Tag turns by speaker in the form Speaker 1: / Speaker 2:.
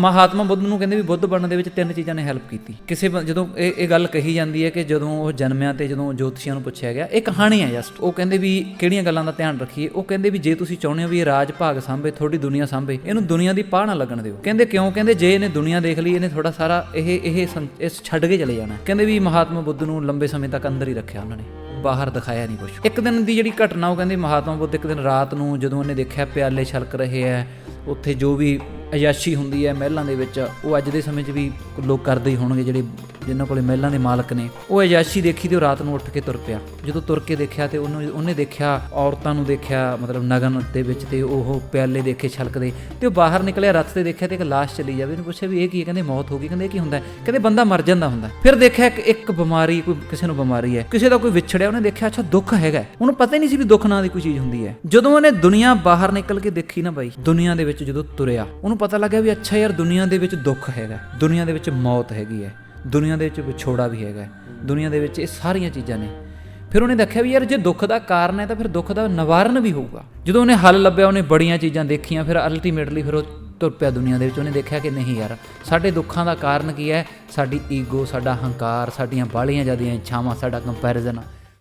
Speaker 1: ਮਹਾਤਮਾ ਬੁੱਧ ਨੂੰ ਕਹਿੰਦੇ ਵੀ ਬੁੱਧ ਬਣਨ ਦੇ ਵਿੱਚ ਤਿੰਨ ਚੀਜ਼ਾਂ ਨੇ ਹੈਲਪ ਕੀਤੀ। ਕਿਸੇ ਜਦੋਂ ਇਹ ਇਹ ਗੱਲ ਕਹੀ ਜਾਂਦੀ ਹੈ ਕਿ ਜਦੋਂ ਉਹ ਜਨਮਿਆ ਤੇ ਜਦੋਂ ਜੋਤਸ਼ੀਆਂ ਨੂੰ ਪੁੱਛਿਆ ਗਿਆ, ਇਹ ਕਹਾਣੀ ਹੈ ਜਸਟ ਉਹ ਕਹਿੰਦੇ ਵੀ ਕਿਹੜੀਆਂ ਗੱਲਾਂ ਦਾ ਧਿਆਨ ਰੱਖੀਏ? ਉਹ ਕਹਿੰਦੇ ਵੀ ਜੇ ਤੁਸੀਂ ਚਾਹੁੰਦੇ ਹੋ ਵੀ ਇਹ ਰਾਜ ਭਾਗ ਸਾਂਭੇ, ਤੁਹਾਡੀ ਦੁਨੀਆ ਸਾਂਭੇ, ਇਹਨੂੰ ਦੁਨੀਆ ਦੀ ਪਾਹ ਨਾ ਲੱਗਣ ਦਿਓ। ਕਹਿੰਦੇ ਕਿਉਂ? ਕਹਿੰਦੇ ਜੇ ਇਹਨੇ ਦੁਨੀਆ ਦੇਖ ਲਈ, ਇਹਨੇ ਥੋੜਾ ਸਾਰਾ ਇਹ ਇਹ ਸੰ- ਇਸ ਛੱਡ ਕੇ ਚਲੇ ਜਾਣਾ। ਕਹਿੰਦੇ ਵੀ ਮਹਾਤਮਾ ਬੁੱਧ ਨੂੰ ਲੰਬੇ ਸਮੇਂ ਤੱਕ ਅੰਦਰ ਹੀ ਰੱਖਿਆ ਉਹਨਾਂ ਨੇ। ਬਾਹਰ ਦਿਖਾਇਆ ਨਹੀਂ ਕੁਝ ਇੱਕ ਦਿਨ ਦੀ ਜਿਹੜੀ ਘਟਨਾ, ਉਹ ਕਹਿੰਦੇ ਮਹਾਤਮਾ ਬੁੱਧ ਇੱਕ ਦਿਨ ਰਾਤ ਨੂੰ ਜਦੋਂ ਉਹਨੇ ਦੇਖਿਆ ਪਿਆਲੇ ਛਲਕ ਰਹੇ ਐ ਉੱਥੇ ਜੋ ਵੀ ਅਯਾਸ਼ੀ ਹੁੰਦੀ ਹੈ ਮਹਿਲਾਂ ਦੇ ਵਿੱਚ, ਉਹ ਅੱਜ ਦੇ ਸਮੇਂ 'ਚ ਵੀ ਲੋਕ ਕਰਦੇ ਹੀ ਹੋਣਗੇ ਜਿਹੜੇ ਜਿਨ੍ਹਾਂ ਕੋਲੇ ਮਹਿਲਾਂ ਦੇ ਮਾਲਕ ਨੇ। ਉਹ ਅਯਾਸ਼ੀ ਦੇਖੀ ਤੇ ਉਹ ਰਾਤ ਨੂੰ ਉੱਠ ਕੇ ਤੁਰ ਪਿਆ। ਜਦੋਂ ਤੁਰ ਕੇ ਦੇਖਿਆ ਤੇ ਉਹਨੂੰ, ਉਹਨੇ ਦੇਖਿਆ ਔਰਤਾਂ ਨੂੰ ਦੇਖਿਆ, ਮਤਲਬ ਨਗਨ ਦੇ ਵਿੱਚ ਤੇ ਉਹ ਪਿਆਲੇ ਦੇਖੇ ਛਲਕਦੇ। ਤੇ ਉਹ ਬਾਹਰ ਨਿਕਲਿਆ, ਰੱਥ ਤੇ ਦੇਖਿਆ ਤੇ ਇੱਕ ਲਾਸ਼ ਚਲੀ ਜਾਵੇ। ਉਹਨੂੰ ਪੁੱਛਿਆ ਵੀ ਇਹ ਕੀ ਹੈ? ਕਹਿੰਦੇ ਮੌਤ ਹੋ ਗਈ। ਕਹਿੰਦੇ ਇਹ ਕੀ ਹੁੰਦਾ ਕਹਿੰਦੇ ਬੰਦਾ ਮਰ ਜਾਂਦਾ ਹੁੰਦਾ ਫਿਰ ਦੇਖਿਆ ਇੱਕ ਇੱਕ ਬਿਮਾਰੀ, ਕੋਈ ਕਿਸੇ ਨੂੰ ਬਿਮਾਰੀ ਹੈ। ਕਿਸੇ ਦਾ ਕੋਈ ਵਿਛੜਿਆ, ਉਹਨੇ ਦੇਖਿਆ, ਅੱਛਾ, ਦੁੱਖ ਹੈਗਾ ਉਹਨੂੰ ਪਤਾ ਹੀ ਨਹੀਂ ਸੀ ਵੀ ਦੁੱਖ ਨਾਂ ਦੀ ਕੋਈ ਚੀਜ਼ ਹੁੰਦੀ ਹੈ। ਜਦੋਂ ਉਹਨੇ ਦੁਨੀਆ ਬਾਹਰ ਨਿਕਲ ਕੇ ਦੇਖੀ ਨਾ ਬਾਈ, ਦੁਨੀਆ ਦੇ ਵਿੱਚ ਜਦੋਂ ਤੁਰਿਆ, ਉਹਨੂੰ ਪਤਾ ਲੱਗਿਆ ਵੀ ਅੱਛਾ ਯਾਰ, ਦੁਨੀਆ ਦੇ ਵਿੱਚ ਦੁੱਖ ਹੈਗਾ ਦੁਨੀਆ ਦੇ ਵਿੱਚ ਮੌਤ ਹੈਗੀ ਹੈ। ਦੁਨੀਆ ਦੇ ਵਿੱਚ ਵਿਛੋੜਾ ਵੀ ਹੈਗਾ ਦੁਨੀਆ ਦੇ ਵਿੱਚ ਇਹ ਸਾਰੀਆਂ ਚੀਜ਼ਾਂ ਨੇ। ਫਿਰ ਉਹਨੇ ਦੇਖਿਆ ਵੀ ਯਾਰ ਜੇ ਦੁੱਖ ਦਾ ਕਾਰਨ ਹੈ ਤਾਂ ਫਿਰ ਦੁੱਖ ਦਾ ਨਿਵਾਰਨ ਵੀ ਹੋਊਗਾ। ਜਦੋਂ ਉਹਨੇ ਹੱਲ ਲੱਭਿਆ, ਉਹਨੇ ਬੜੀਆਂ ਚੀਜ਼ਾਂ ਦੇਖੀਆਂ, ਫਿਰ ਅਲਟੀਮੇਟਲੀ ਫਿਰ ਉਹ ਤੁਰ ਪਿਆ ਦੁਨੀਆ ਦੇ ਵਿੱਚ। ਉਹਨੇ ਦੇਖਿਆ ਕਿ ਨਹੀਂ ਯਾਰ, ਸਾਡੇ ਦੁੱਖਾਂ ਦਾ ਕਾਰਨ ਕੀ ਹੈ? ਸਾਡੀ ਈਗੋ ਸਾਡਾ ਹੰਕਾਰ, ਸਾਡੀਆਂ ਬਾਲੀਆਂ ਜਿਆਦੀਆਂ ਇੱਛਾਵਾਂ, ਸਾਡਾ ਕੰਪੈਰੀਜ਼ਨ